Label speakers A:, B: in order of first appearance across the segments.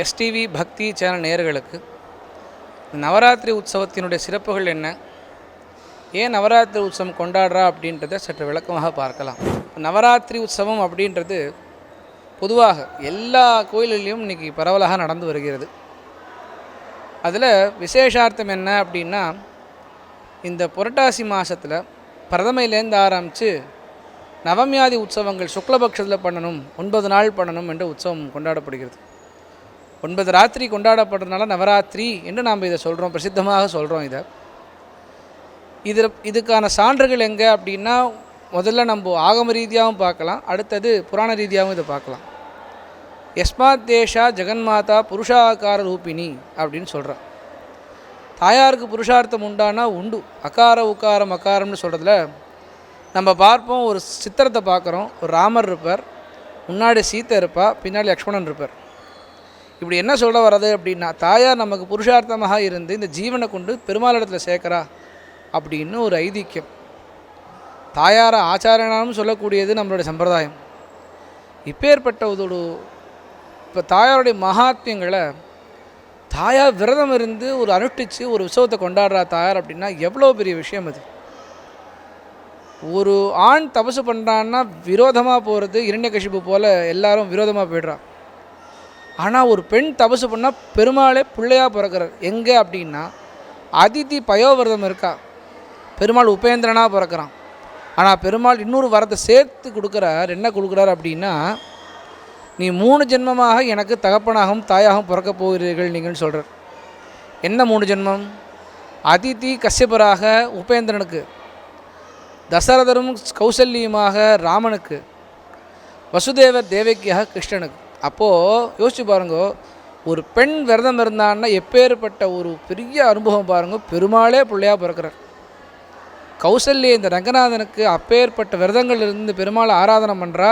A: STV பக்தி channel நேயர்களுக்கு நவராத்திரி உற்சவத்தினுடைய சிறப்புகள் என்ன? ஏன் நவராத்திரி உற்சவம் கொண்டாடுறா அப்படின்றத சற்று விளக்கமாக பார்க்கலாம். நவராத்திரி உற்சவம் அப்படின்றது பொதுவாக எல்லா கோயில்களிலும் இன்றைக்கி பரவலாக நடந்து வருகிறது. அதில் விசேஷார்த்தம் என்ன அப்படின்னா இந்த புரட்டாசி மாதத்தில் பிரதமையிலேருந்து ஆரம்பித்து நவமியாதி உற்சவங்கள் சுக்லபக்ஷத்தில் பண்ணணும் ஒன்பது நாள் பண்ணணும் என்ற உற்சவம் கொண்டாடப்படுகிறது. ஒன்பது ராத்திரி கொண்டாடப்படுறதுனால நவராத்திரி என்று நாம் இதை சொல்கிறோம் பிரசித்தமாக சொல்கிறோம் இதை. இதில் இதுக்கான சான்றுகள் எங்கே அப்படின்னா முதல்ல நம்ம ஆகம ரீதியாகவும் பார்க்கலாம் அடுத்தது புராண ரீதியாகவும் இதை பார்க்கலாம். யஸ்மாத் தேஷா ஜெகன்மாதா புருஷாகார ரூபிணி அப்படின்னு சொல்கிறான் தாயாருக்கு புருஷார்த்தம் உண்டானா உண்டு. அகார உக்காரம் அகாரம்னு சொல்கிறதுல நம்ம பார்ப்போம் ஒரு சித்திரத்தை பார்க்குறோம் ஒரு ராமர் இருப்பார் முன்னாடி சீத்தை இருப்பா பின்னாடி லக்ஷ்மணன் இருப்பார். இப்படி என்ன சொல்ல வர்றது அப்படின்னா தாயார் நமக்கு புருஷார்த்தமாக இருந்து இந்த ஜீவனை கொண்டு பெருமாளிடத்தில் சேர்க்குறா அப்படின்னு ஒரு ஐதீக்கியம். தாயாரை ஆச்சாரியனாலும் சொல்லக்கூடியது நம்மளுடைய சம்பிரதாயம். இப்பேற்பட்ட ஒரு இப்போ தாயாருடைய மகாத்மியங்களை தாயார் விரதம் இருந்து ஒரு அனுஷ்டித்து ஒரு உற்சவத்தை கொண்டாடுறா தாயார் அப்படின்னா எவ்வளோ பெரிய விஷயம் அது. ஒரு ஆண் தபசு பண்ணுறான்னா விரோதமாக போகிறது இரண்யகசிப்பு போல் எல்லாரும் விரோதமாக போயிடுறான் ஆனால் ஒரு பெண் தபசு பண்ணால் பெருமாளே பிள்ளையாக பிறக்கிறார். எங்கே அப்படின்னா அதிதி பயோவிரதம் இருக்கா? பெருமாள் உபேந்திரனாக பிறக்கிறான். ஆனால் பெருமாள் இன்னொரு வரத்தை சேர்த்து கொடுக்குறார். என்ன கொடுக்குறார் அப்படின்னா நீ மூணு ஜென்மமாக எனக்கு தகப்பனாகவும் தாயாகவும் பிறக்க போகிறீர்கள் நீங்கள்னு சொல்கிறார் என்ன மூணு ஜென்மம்? அதிதி கஷ்யபராக உபேந்திரனுக்கு தசரதரும் கௌசல்யுமாக ராமனுக்கு வசுதேவர் தேவக்கியாக கிருஷ்ணனுக்கு. அப்போது யோசிச்சு பாருங்கோ ஒரு பெண் விரதம் இருந்தான்னா எப்பேற்பட்ட ஒரு பெரிய அனுபவம் பாருங்க பெருமாளே பிள்ளையாக பிறக்கிறார். கௌசல்ய இந்த ரங்கநாதனுக்கு அப்பேற்பட்ட விரதங்கள் இருந்து பெருமாளை ஆராதனை பண்ணுறா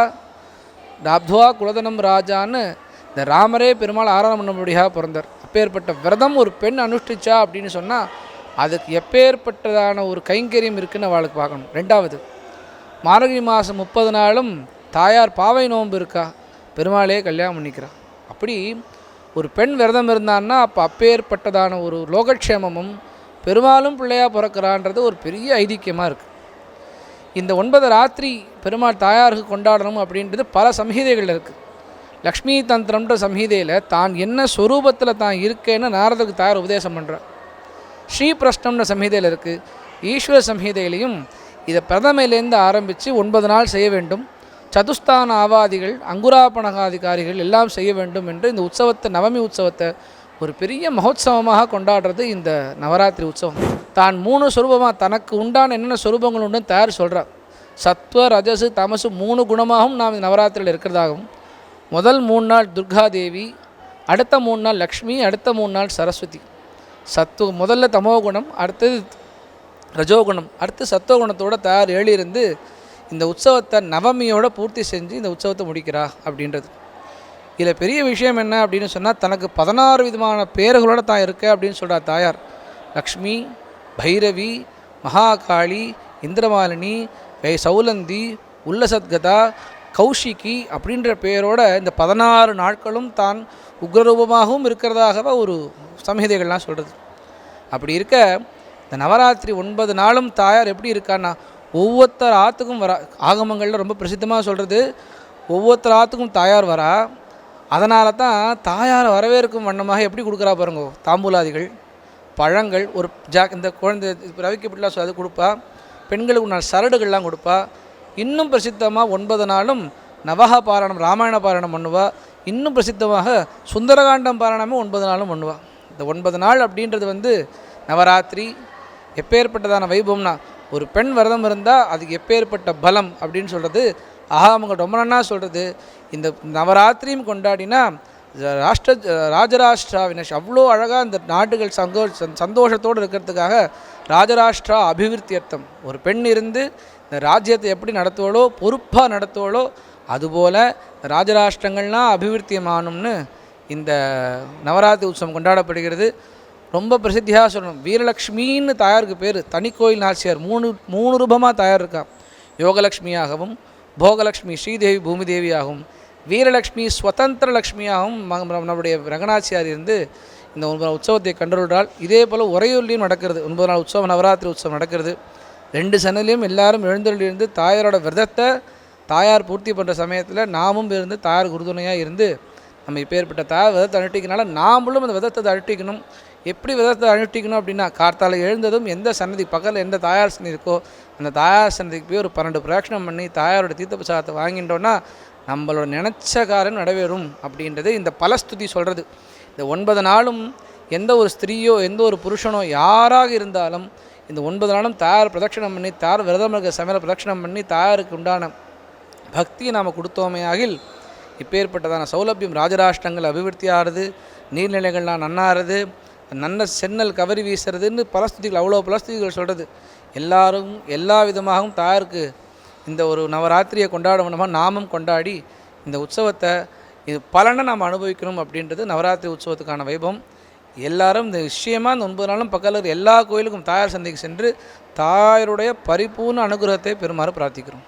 A: டாப்துவா குலதனம் ராஜான்னு இந்த ராமரே பெருமாள் ஆராதனை பண்ணும்படியாக பிறந்தார். அப்பேற்பட்ட விரதம் ஒரு பெண் அனுஷ்டிச்சா அப்படின்னு சொன்னால் அதுக்கு எப்பேற்பட்டதான ஒரு கைங்கரியம் இருக்குன்னு அவளுக்கு பார்க்கணும். ரெண்டாவது மார்கழி மாதம் முப்பது நாளும் தாயார் பாவை நோன்பு இருக்கா? பெருமாளே கல்யாணம் பண்ணிக்கிறான். அப்படி ஒரு பெண் விரதம் இருந்தான்னா அப்போ அப்பேற்பட்டதான ஒரு லோகக்ஷேமமும் பெருமாளும் பிள்ளையாக பிறக்கிறான்றது ஒரு பெரிய ஐதீக்கியமாக இருக்குது இந்த ஒன்பது ராத்திரி பெருமாள் தாயாருக்கு கொண்டாடணும் அப்படின்றது பல சம்ஹீதைகள் இருக்குது லக்ஷ்மி தந்திரம்ன்ற சம்ஹீதையில் தான் என்ன ஸ்வரூபத்தில் தான் இருக்கேன்னு நாரதுக்கு தாயார் உபதேசம் பண்ணுறார் ஸ்ரீ பிரஷ்னம்ன்ற சம்ஹீதையில் இருக்குது ஈஸ்வர சம்ஹீதையிலையும் இதை பிரதமையிலேருந்து ஆரம்பித்து ஒன்பது நாள் செய்ய வேண்டும். சதுஸ்தான ஆவாதிகள் அங்குராபணகாதிகாரிகள் எல்லாம் செய்ய வேண்டும் என்று இந்த உற்சவத்தை நவமி உற்சவத்தை ஒரு பெரிய மகோத்சவமாக கொண்டாடுறது இந்த நவராத்திரி உற்சவம். தான் மூணு சுரூபமாக தனக்கு உண்டான என்னென்ன சுரூபங்கள் உண்டு தயார் சொல்கிறார் சத்வ ரஜசு தமசு மூணு குணமாகவும் நாம் இந்த நவராத்திரியில் இருக்கிறதாகவும். முதல் மூணு நாள் துர்கா தேவி அடுத்த மூணு நாள் லக்ஷ்மி அடுத்த மூணு நாள் சரஸ்வதி. சத்து முதல்ல தமோ குணம் அடுத்தது ரஜோகுணம். அடுத்து சத்துவகுணத்தோட தயார் எழுதியிருந்து இந்த உற்சவத்தை நவமியோட பூர்த்தி செஞ்சு இந்த உற்சவத்தை முடிக்கிறா அப்படின்றது. இதில் பெரிய விஷயம் என்ன அப்படின்னு சொன்னால் தனக்கு பதினாறு விதமான பேர்களோட தான் இருக்க அப்படின்னு சொல்கிறா தாயார். லக்ஷ்மி பைரவி மகாகாளி இந்திரமாலினி வை சௌலந்தி உல்லசத்கதா கௌஷிகி அப்படின்ற பெயரோட இந்த பதினாறு நாட்களும் தான் உக்ரரூபமாகவும் இருக்கிறதாகவே ஒரு சம்ஹிதைகள்லாம் சொல்கிறது அப்படி இருக்க இந்த நவராத்திரி ஒன்பது நாளும் தாயார் எப்படி இருக்கான்னா ஒவ்வொருத்தர் ஆற்றுக்கும் வரா ஆகமங்களில் ரொம்ப பிரசித்தமாக சொல்கிறது ஒவ்வொருத்தர் ஆற்றுக்கும் தாயார் வரா அதனால தான் தாயாரை வரவேற்கும் வண்ணமாக எப்படி கொடுக்குறா பாருங்க தாம்பூலாதிகள் பழங்கள் ஒரு ஜா இந்த குழந்தை இப்போ ரவிக்கு இப்படிலாம் அது கொடுப்பா பெண்களுக்கு உண்டான சரடுகள்லாம் கொடுப்பா இன்னும் பிரசித்தமாக ஒன்பது நாளும் நவக பாராயணம் ராமாயண பாராயணம் பண்ணுவா இன்னும் பிரசித்தமாக சுந்தரகாண்டம் பாராயணமே ஒன்பது நாளும் பண்ணுவா. இந்த ஒன்பது நாள் அப்படின்றது வந்து நவராத்திரி எப்பேற்பட்டதான வைபவம்னா ஒரு பெண் விரதம் இருந்தால் அதுக்கு எப்பேற்பட்ட பலம் அப்படின்னு சொல்கிறது ஆகாமங்க ரொம்ப நன்னா சொல்கிறது இந்த நவராத்திரியும் கொண்டாடினா ராஷ்டிர ராஜராஷ்டிரா வினஷ் அவ்வளோ அழகாக இந்த நாடுகள் சந்தோ சந்தோஷத்தோடு இருக்கிறதுக்காக ராஜராஷ்டிரா அபிவிருத்தியர்த்தம். ஒரு பெண் இருந்து இந்த ராஜ்யத்தை எப்படி நடத்துவாளோ பொறுப்பாக நடத்துவாளோ அதுபோல் ராஜராஷ்டிரங்கள்லாம் அபிவிருத்தியமானும்னு இந்த நவராத்திரி உற்சவம் கொண்டாடப்படுகிறது. ரொம்ப பிரசித்தியாக சொல்லணும். வீரலக்ஷ்மின்னு தாயாருக்கு பேர். தனி கோயில் நாச்சியார். மூணு மூணு ரூபமாக தாயார் இருக்கா யோகலக்ஷ்மியாகவும் போகலக்ஷ்மி ஸ்ரீதேவி பூமிதேவியாகவும் வீரலக்ஷ்மி சுதந்திர லக்ஷ்மியாகவும் நம்முடைய ரங்கநாச்சியார் இருந்து இந்த ஒன்பது நாள் உற்சவத்தை கண்டுள்ளால் இதே போல் உறையூர்லேயும் நடக்கிறது. ஒன்பது நாள் உற்சவம் நவராத்திரி உற்சவம் நடக்கிறது. ரெண்டு சன்னதிலையும் எல்லாரும் எழுந்தருளிருந்து தாயாரோட விரதத்தை தாயார் பூர்த்தி பண்ணுற சமயத்தில் நாமும் இருந்து தாயார் உறுதுணையாக இருந்து நம்ம இப்பேற்பட்ட தாயார் விதத்தை அனுஷ்டிக்கனால நாமளும் அந்த விதத்தை அழட்டிக்கணும் எப்படி விதத்தை அனுஷ்டிக்கணும் அப்படின்னா கார்த்தால் எழுந்ததும் எந்த சன்னதி பக்கத்தில் எந்த தாயார் சன்னதி இருக்கோ அந்த தாயார் சன்னதிக்கு போய் ஒரு பன்னெண்டு பிரதட்சணம் பண்ணி தாயாரோட தீர்த்த பிரசாதத்தை வாங்கிட்டோன்னா நம்மளோட நினச்ச காரியம் நிறைவேறும் அப்படின்றது இந்த பலஸ்துதி சொல்கிறது இந்த ஒன்பது நாளும் எந்த ஒரு ஸ்திரீயோ எந்த ஒரு புருஷனோ யாராக இருந்தாலும் இந்த ஒன்பது நாளும் தாயார் பிரதட்சணம் பண்ணி தாயார் விரதம் இருக்க சமையல் பிரதட்சணம் பண்ணி தாயாருக்கு உண்டான பக்தியை நாம் கொடுத்தோமே ஆகில் இப்பேற்பட்டதான சௌலபியம் ராஜராஷ்டிரங்கள் அபிவிருத்தி ஆறுது நீர்நிலைகள்லாம் நன்னாறுது நன்ன சென்னல் கவரி வீசுறதுன்னு பலஸ்துதிகள் அவ்வளோ பலஸ்துதிகள் சொல்கிறது எல்லாரும் எல்லா விதமாகவும் தாயாருக்கு இந்த ஒரு நவராத்திரியை கொண்டாடணுமா நாமும் கொண்டாடி இந்த உற்சவத்தை இது பலனை நாம் அனுபவிக்கணும் அப்படின்றது நவராத்திரி உற்சவத்துக்கான வைபவம். எல்லாரும் இந்த விஷயமாக இந்த ஒன்பது நாளும் பக்கத்தில் இருக்கிற எல்லா கோயிலுக்கும் தாயார் சந்தைக்கு சென்று தாயாருடைய பரிபூர்ண அனுகிரகத்தை பெறுமாறு பிரார்த்திக்கிறோம்.